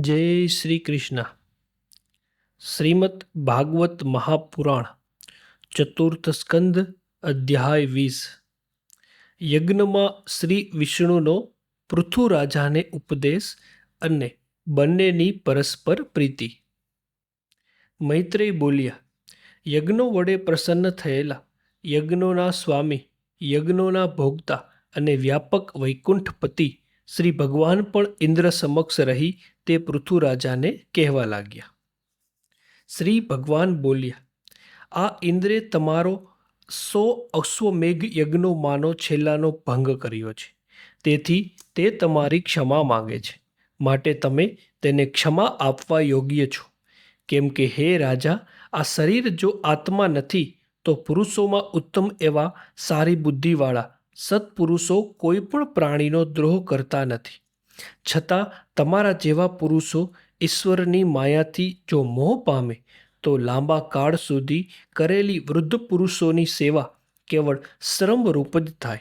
જય શ્રી કૃષ્ણ. શ્રીમદ ભાગવત મહાપુરાણ, ચતુર્થ સ્કંદ, અધ્યાય વીસ. યજ્ઞમાં શ્રી વિષ્ણુનો પૃથુરાજાને ઉપદેશ અને બંનેની પરસ્પર પ્રીતિ. મૈત્રેય બોલ્યા, યજ્ઞો વડે પ્રસન્ન થયેલા, યજ્ઞોના સ્વામી, યજ્ઞોના ભોગતા અને વ્યાપક વૈકુંઠપતિ શ્રી ભગવાન પણ ઇન્દ્ર સમક્ષ રહી તે પૃથુરાજાને કહેવા લાગ્યા. શ્રી ભગવાન બોલ્યા, આ ઇન્દ્રે તમારો સો અશ્વમેઘ યજ્ઞોમાંનો છેલ્લાનો ભંગ કર્યો છે. તેથી તે તમારી ક્ષમા માંગે છે. માટે તમે તેને ક્ષમા આપવા યોગ્ય છો. કેમ કે હે રાજા, આ શરીર જો આત્મા નથી, તો પુરુષોમાં ઉત્તમ એવા સારી બુદ્ધિવાળા સત્પુરુષો કોઈ પણ પ્રાણીનો દ્રોહ કરતા નથી. છતાં તમારા જેવા પુરુષો ઈશ્વરની માયાથી જો મોહ પામે, તો લાંબા કાળ સુધી કરેલી વૃદ્ધ પુરુષોની સેવા કેવળ શ્રમરૂપ જ થાય.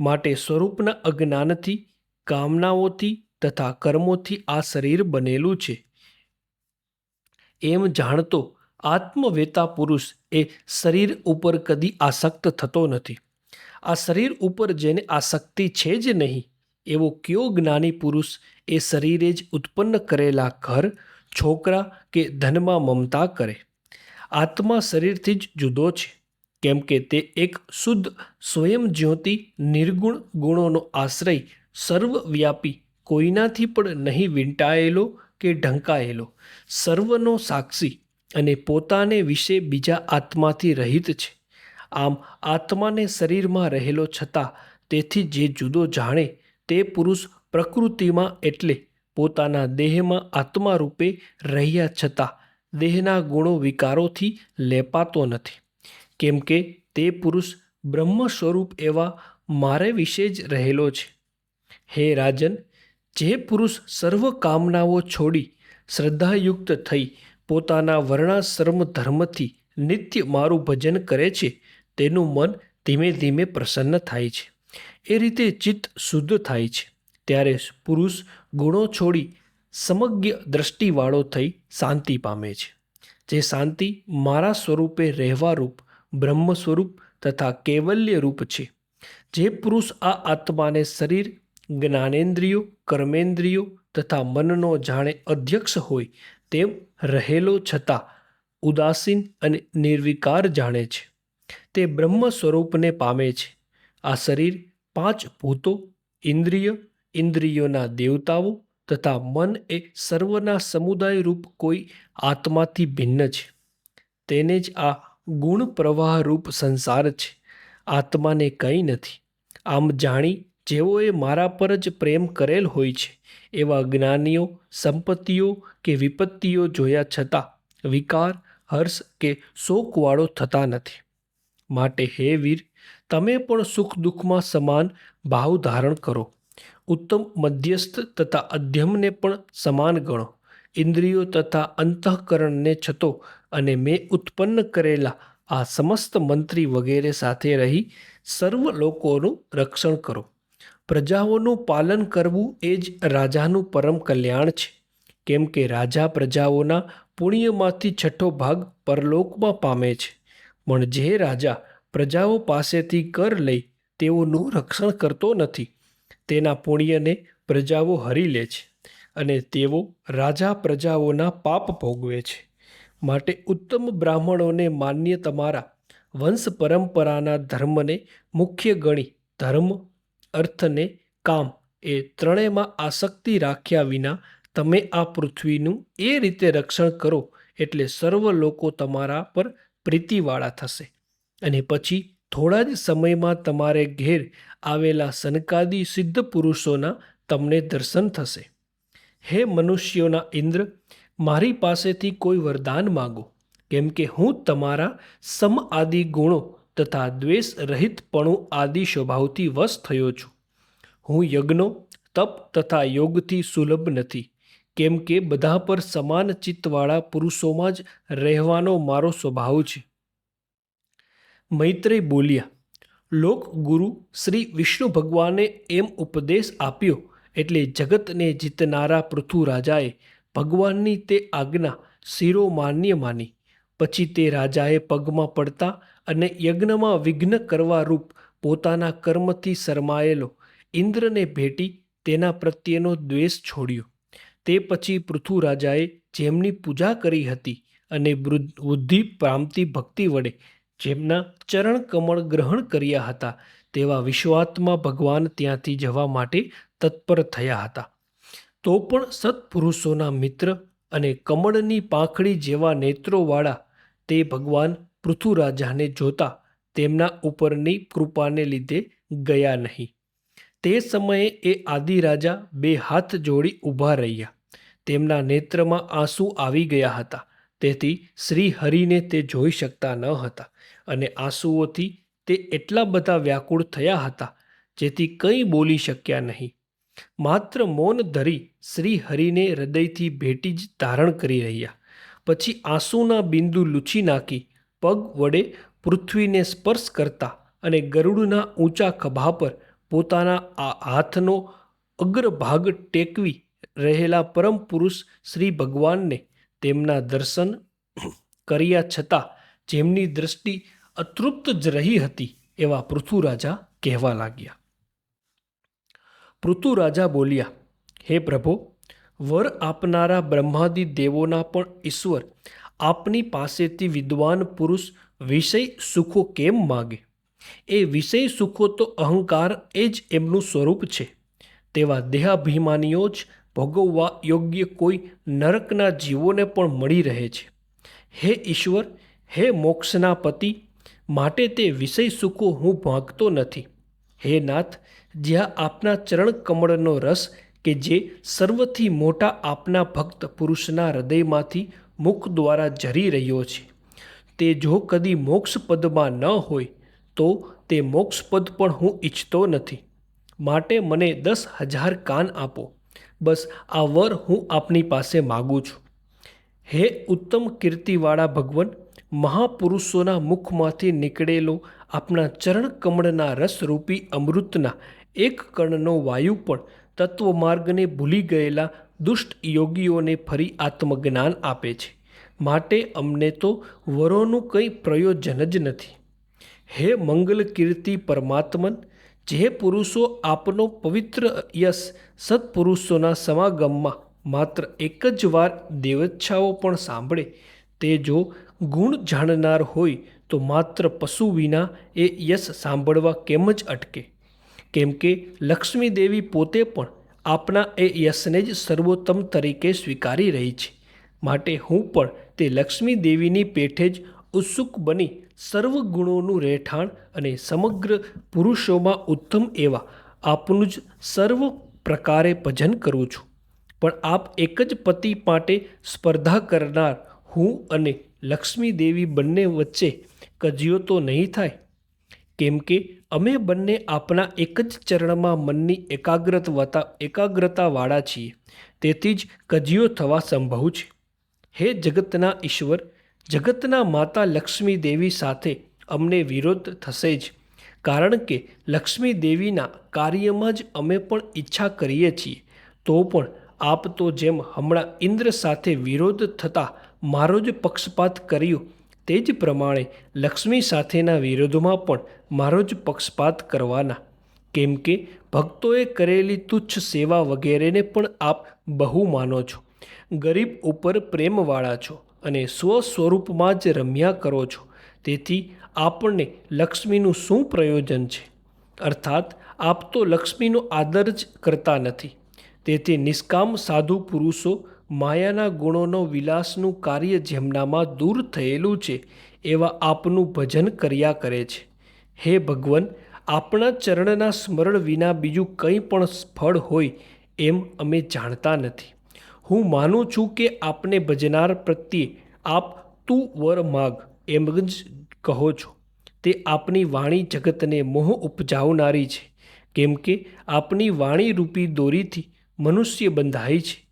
માટે સ્વરૂપના અજ્ઞાનથી, કામનાઓથી તથા કર્મોથી આ શરીર બનેલું છે. એમ જાણતો આત્મવેતા પુરુષ એ શરીર ઉપર કદી આસક્ત થતો નથી. આ શરીર ઉપર જેને આસક્તિ છે જ નહીં, એવો કયો જ્ઞાની પુરુષ એ શરીરે જ ઉત્પન્ન કરેલા ઘર, છોકરા કે ધનમાં મમતા કરે? આત્મા શરીરથી જ જુદો છે, કેમ કે તે એક શુદ્ધ, સ્વયં જ્યોતિ, નિર્ગુણ ગુણોનો આશ્રય, સર્વવ્યાપી, કોઈનાથી પણ નહીં વીંટાયેલો કે ઢંકાયેલો, સર્વનો સાક્ષી અને પોતાને વિશે બીજા આત્માથી રહિત છે. આમ આત્માને શરીરમાં રહેલો છતાં તેથી જે જુદો જાણે તે પુરુષ પ્રકૃતિમાં એટલે પોતાના દેહમાં આત્મા રૂપે રહ્યા છતાં દેહના ગુણો વિકારોથી લેપાતો નથી. કેમ કે તે પુરુષ બ્રહ્મ સ્વરૂપ એવા મારે વિશે જ રહેલો છે. હે રાજન, જે પુરુષ સર્વ કામનાઓ છોડી શ્રદ્ધાયુક્ત થઈ પોતાના વર્ણાશ્રમ ધર્મથી નિત્ય મારું ભજન કરે છે તેનું મન ધીમે ધીમે પ્રસન્ન થાય છે. એ રીતે ચિત્ત શુદ્ધ થાય છે. ત્યારે પુરુષ ગુણો છોડી સમગ્ર દ્રષ્ટિવાળો થઈ શાંતિ પામે છે. જે શાંતિ મારા સ્વરૂપે રહેવારૂપ બ્રહ્મ સ્વરૂપ તથા કૈવલ્ય રૂપ છે. જે પુરુષ આ આત્માને શરીર, જ્ઞાનેન્દ્રિયો, કર્મેન્દ્રિયો તથા મનનો જાણે અધ્યક્ષ હોય તેમ રહેલો છતાં ઉદાસીન અને નિર્વિકાર જાણે છે. તે બ્રહ્મ સ્વરૂપને પામે છે. આ શરીર પાંચ ભૂતો, ઇન્દ્રિય, ઇન્દ્રિયોના દેવતાઓ તથા મન એ સર્વના સમુદાય રૂપ કોઈ આત્માથી ભિન્ન છે. તેને જ આ ગુણ પ્રવાહ રૂપ સંસાર છે. આત્માને કંઈ નથી. આમ જાણી જેઓએ મારા પર જ પ્રેમ કરેલ હોય છે, એવા જ્ઞાનીઓ, સંપત્તિઓ કે વિપત્તિઓ જોયા છતાં વિકાર, હર્ષ કે શોકવાળો થતા નથી. માટે હે વીર, તમે પણ સુખ દુઃખમાં સમાન ભાવ ધારણ કરો. ઉત્તમ મધ્યસ્થ તથા અધ્યમને પણ સમાન ગણો. ઇન્દ્રિયો તથા અંતઃકરણને છતો અને મેં ઉત્પન્ન કરેલા આ સમસ્ત મંત્રી વગેરે સાથે રહી સર્વ લોકોનું રક્ષણ કરો. પ્રજાઓનું પાલન કરવું એ જ રાજાનું પરમ કલ્યાણ છે. કેમ કે રાજા પ્રજાઓના પુણ્યમાંથી છઠ્ઠો ભાગ પરલોકમાં પામે છે. પણ જે રાજા પ્રજાઓ પાસેથી કર લઈ તેઓનું રક્ષણ કરતો નથી, તેના પુણ્યને પ્રજાઓ હરી લે છે અને તેઓ રાજા પ્રજાઓના પાપ ભોગવે છે. માટે ઉત્તમ બ્રાહ્મણોને માન્ય તમારા વંશ પરંપરાના ધર્મને મુખ્ય ગણી ધર્મ, અર્થને કામ એ ત્રણેયમાં આસક્તિ રાખ્યા વિના તમે આ પૃથ્વીનું એ રીતે રક્ષણ કરો એટલે સર્વ લોકો તમારા પર પ્રીતિવાળા થશે. અને પછી થોડા જ સમયમાં તમારે ઘેર આવેલા સનકાદી સિદ્ધ પુરુષોના તમને દર્શન થશે. હે મનુષ્યોના ઇન્દ્ર, મારી પાસેથી કોઈ વરદાન માગો, કેમ કે હું તમારા સમ આદિ ગુણો તથા દ્વેષ રહિતપણું આદિ સ્વભાવથી વશ થયો છું. હું યજ્ઞો, તપ તથા યોગથી સુલભ નથી. કેમ કે બધા પર સમાન ચિત્તવાળા પુરુષોમાં જ રહેવાનો મારો સ્વભાવ છે. મૈત્રેય બોલ્યા, લોક ગુરુ શ્રી વિષ્ણુ ભગવાને એમ ઉપદેશ આપ્યો એટલે જગતને જીતનારા પૃથુરાજાએ ભગવાનની તે આજ્ઞા શિરો માન્ય માની. પછી તે રાજાએ પગમાં પડતા અને યજ્ઞમાં વિઘ્ન કરવા રૂપ પોતાના કર્મથી શરમાયેલો ઇન્દ્રને ભેટી તેના પ્રત્યેનો દ્વેષ છોડ્યો. તે પછી પૃથુ રાજાએ જેમની પૂજા કરી હતી અને બુદ્ધિ પામતી ભક્તિ વડે જેમના ચરણ કમળ ગ્રહણ કર્યા હતા, તેવા વિશ્વાત્મા ભગવાન ત્યાંથી જવા માટે તત્પર થયા હતા. તો પણ સત્પુરુષોના મિત્ર અને કમળની પાંખડી જેવા નેત્રોવાળા તે ભગવાન પૃથુરાજાને જોતા તેમના ઉપરની કૃપાને લીધે ગયા નહીં. તે સમયે એ આદિરાજા બે હાથ જોડી ઊભા રહ્યા. તેમના નેત્રમાં આંસુ આવી ગયા હતા. તેથી શ્રી હરિને તે જોઈ શકતા ન હતા અને આંસુઓથી તે એટલા બધા વ્યાકુળ થયા હતા જેથી કંઈ બોલી શક્યા નહીં. માત્ર મૌન ધરી શ્રી હરિને હૃદયથી ભેટી જ ધારણ કરી રહ્યા. પછી આંસુના બિંદુ લૂછી નાખી, પગ વડે પૃથ્વીને સ્પર્શ કરતા અને ગરુડના ઊંચા ખભા પર પોતાના આ હાથનો અગ્રભાગ ટેકવી રહેલા પરમ પુરુષ શ્રી ભગવાનને તેમના દર્શન કર્યા છતાં જેમની દૃષ્ટિ અતૃપ્ત જ રહી હતી એવા પૃથુરાજા કહેવા લાગ્યા. પૃથુરાજા બોલ્યા, હે પ્રભો, વર આપનારા બ્રહ્માદિ દેવોના પણ ઈશ્વર આપની પાસેથી વિદ્વાન પુરુષ વિષય સુખો કેમ માગે? એ વિષય સુખો તો અહંકાર એ જ એમનું સ્વરૂપ છે. તેવા દેહાભિમાનીઓ જ ભોગવવા યોગ્ય કોઈ નરકના જીવોને પણ મળી રહે છે. હે ઈશ્વર, હે મોક્ષના પતિ, માટે તે વિષય સુખો હું ભાગતો નથી. હે નાથ, જ્યાં આપના ચરણ કમળનો રસ કે જે સર્વથી મોટા આપના ભક્ત પુરુષના હૃદયમાંથી મુખ દ્વારા ઝરી રહ્યો છે. તે જો કદી મોક્ષપદમાં ન હોય તો તે મોક્ષપદ પણ હું ઈચ્છતો નથી. માટે મને દસ હજાર કાન આપો. બસ આ વર હું આપની પાસે માગું છું. હે ઉત્તમ કીર્તિવાળા ભગવન, મહાપુરુષોના મુખમાંથી નીકળેલો આપણા ચરણ કમળના રસરૂપી અમૃતના એક કણનો વાયુ પણ તત્વમાર્ગને ભૂલી ગયેલા દુષ્ટ યોગીઓને ફરી આત્મજ્ઞાન આપે છે. માટે અમને તો વરોનું કંઈ પ્રયોજન જ નથી. હે મંગલ કીર્તિ પરમાત્મન, જે પુરુષો આપનો પવિત્ર યશ સત્પુરુષોના સમાગમમાં માત્ર એક જ વાર દેવચ્છાઓ પણ સાંભળે, તે જો ગુણ જાણનાર હોય તો માત્ર પશુ વિના એ યશ સાંભળવા કેમ જ અટકે? કેમ કે લક્ષ્મી દેવી પોતે પણ આપના એ યશને જ સર્વોત્તમ તરીકે સ્વીકારી રહી છે. માટે હું પણ તે લક્ષ્મી દેવીની પેઠે જ ઉત્સુક બની સર્વ ગુણોનું રહેઠાણ અને સમગ્ર પુરુષોમાં ઉત્તમ એવા આપનું જ સર્વ પ્રકારે ભજન કરું છું. પણ આપ એક જ પતિ માટે સ્પર્ધા કરનાર હું અને લક્ષ્મી દેવી બંને વચ્ચે કજિયો તો નહીં થાય? કેમ કે અમે બંને આપના એક જ ચરણમાં મનની એકાગ્રતા એકાગ્રતાવાળા છીએ. તેથી જ કજિયો થવા સંભવ છે. હે જગતના ઈશ્વર જગતના માતા લક્ષ્મી દેવી સાથે અમને વિરોધ થશે જ. કારણ કે લક્ષ્મી દેવીના કાર્યમાં જ અમે પણ ઈચ્છા કરીએ છીએ. તો પણ આપ તો જેમ હમણાં ઇન્દ્ર સાથે વિરોધ થતાં મારો જ પક્ષપાત કર્યો, તે જ પ્રમાણે લક્ષ્મી સાથેના વિરોધમાં પણ મારો જ પક્ષપાત કરવાના. કેમ કે ભક્તોએ કરેલી તુચ્છ સેવા વગેરેને પણ આપ બહુ માનો છો. ગરીબ ઉપર પ્રેમવાળા છો. અને સ્વ સ્વરૂપમાં જ રમ્યા કરો છો. તેથી આપણને લક્ષ્મીનું શું પ્રયોજન છે? અર્થાત, આપ તો લક્ષ્મીનો આદર જ કરતા નથી. તેથી નિષ્કામ સાધુ પુરુષો માયાના ગુણોનો વિલાસનું કાર્ય જેમનામાં દૂર થયેલું છે, એવા આપનું ભજન કર્યા કરે છે. હે ભગવાન, આપણા ચરણના સ્મરણ વિના બીજું કંઈ પણ ફળ હોય એમ અમે જાણતા નથી. હું માનું છું કે આપને ભજનાર પ્રત્યે આપ તું વર માગ, એમ જ કહો છો. તે આપની વાણી જગતને મોહ ઉપજાવનારી છે, કેમ કે આપની વાણી રૂપી દોરીથી મનુષ્ય બંધાય છે.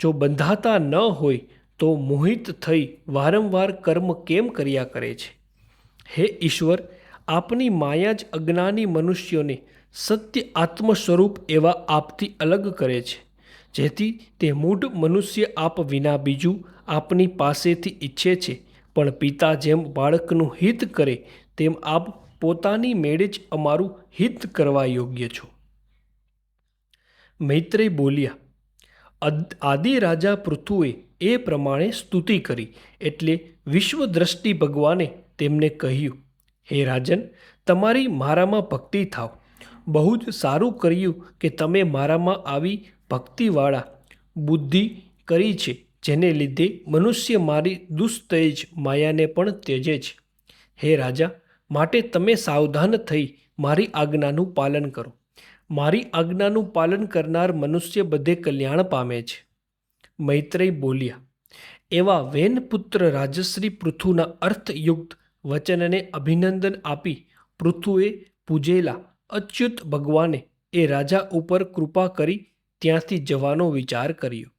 જો બંધાતા ન હોય, તો મોહિત થઈ વારંવાર કર્મ કેમ કર્યા કરે છે? હે ઈશ્વર, આપની માયા જ અજ્ઞાની મનુષ્યોને સત્ય આત્મ સ્વરૂપ એવા આપથી અલગ કરે છે. જેથી તે મૂઢ મનુષ્ય આપ વિના બીજું આપની પાસેથી ઈચ્છે છે. પણ પિતા જેમ બાળકનું હિત કરે, તેમ આપ પોતાની મેળે જ અમારું હિત કરવા યોગ્ય છો. મૈત્રેય બોલ્યા આદિ રાજા પૃથુએ એ પ્રમાણે સ્તુતિ કરી, એટલે વિશ્વદ્રષ્ટિ ભગવાને તેમને કહ્યું, હે રાજન, તમારી મારામાં ભક્તિ થાવ. બહુ જ સારું કર્યું કે તમે મારામાં આવી ભક્તિવાળા બુદ્ધિ કરી છે, જેને લીધે મનુષ્ય મારી દુસ્તેજ માયાને પણ ત્યજે છે. હે રાજા, માટે તમે સાવધાન થઈ મારી આજ્ઞાનું પાલન કરો. મારી આજ્ઞાનું પાલન કરનાર મનુષ્ય બધે કલ્યાણ પામે છે. મૈત્રેય બોલ્યા, એવા વેનપુત્ર રાજશ્રી પૃથુના અર્થયુક્ત વચનને અભિનંદન આપી પૃથુએ પૂજેલા અચ્યુત ભગવાને એ રાજા ઉપર કૃપા કરી ત્યાંથી જવાનો વિચાર કર્યો.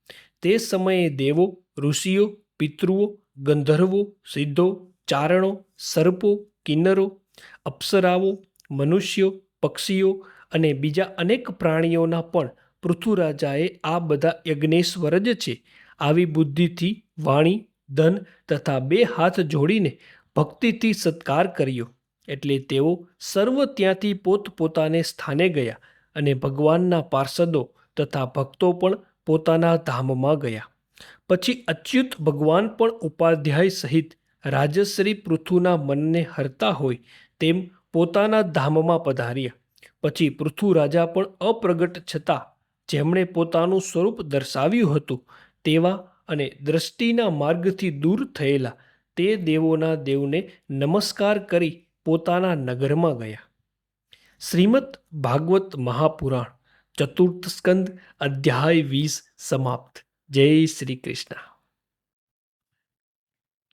તે સમયે દેવો, ઋષિઓ, પિતૃઓ, ગંધર્વો, સિદ્ધો, ચારણો, સર્પો, કિન્નરો, અપ્સરાઓ, મનુષ્યો, પક્ષીઓ અને બીજા અનેક પ્રાણીઓના પણ પૃથુરાજાએ આ બધા યજ્ઞેશ્વર જ છે. આવી બુદ્ધિથી વાણી, ધન તથા બે હાથ જોડીને ભક્તિથી સત્કાર કર્યો. એટલે તેઓ સર્વ ત્યાંથી પોતપોતાને સ્થાને ગયા અને ભગવાનના પાર્ષદો તથા ભક્તો પણ પોતાના ધામમાં ગયા. પછી અચ્યુત ભગવાન પણ ઉપાધ્યાય સહિત રાજશ્રી પૃથુના મનને હરતા હોય તેમ પોતાના ધામમાં પધાર્યા. પછી પૃથુ રાજા પણ અપ્રગટ છતાં જેમણે પોતાનું સ્વરૂપ દર્શાવ્યું હતું તેવા અને દ્રષ્ટિના માર્ગથી દૂર થયેલા તે દેવોના દેવને નમસ્કાર કરી પોતાના નગરમાં ગયા. શ્રીમદ ભાગવત મહાપુરાણ ચતુર્થ સ્કંદ અધ્યાય વીસ સમાપ્ત જય શ્રી કૃષ્ણ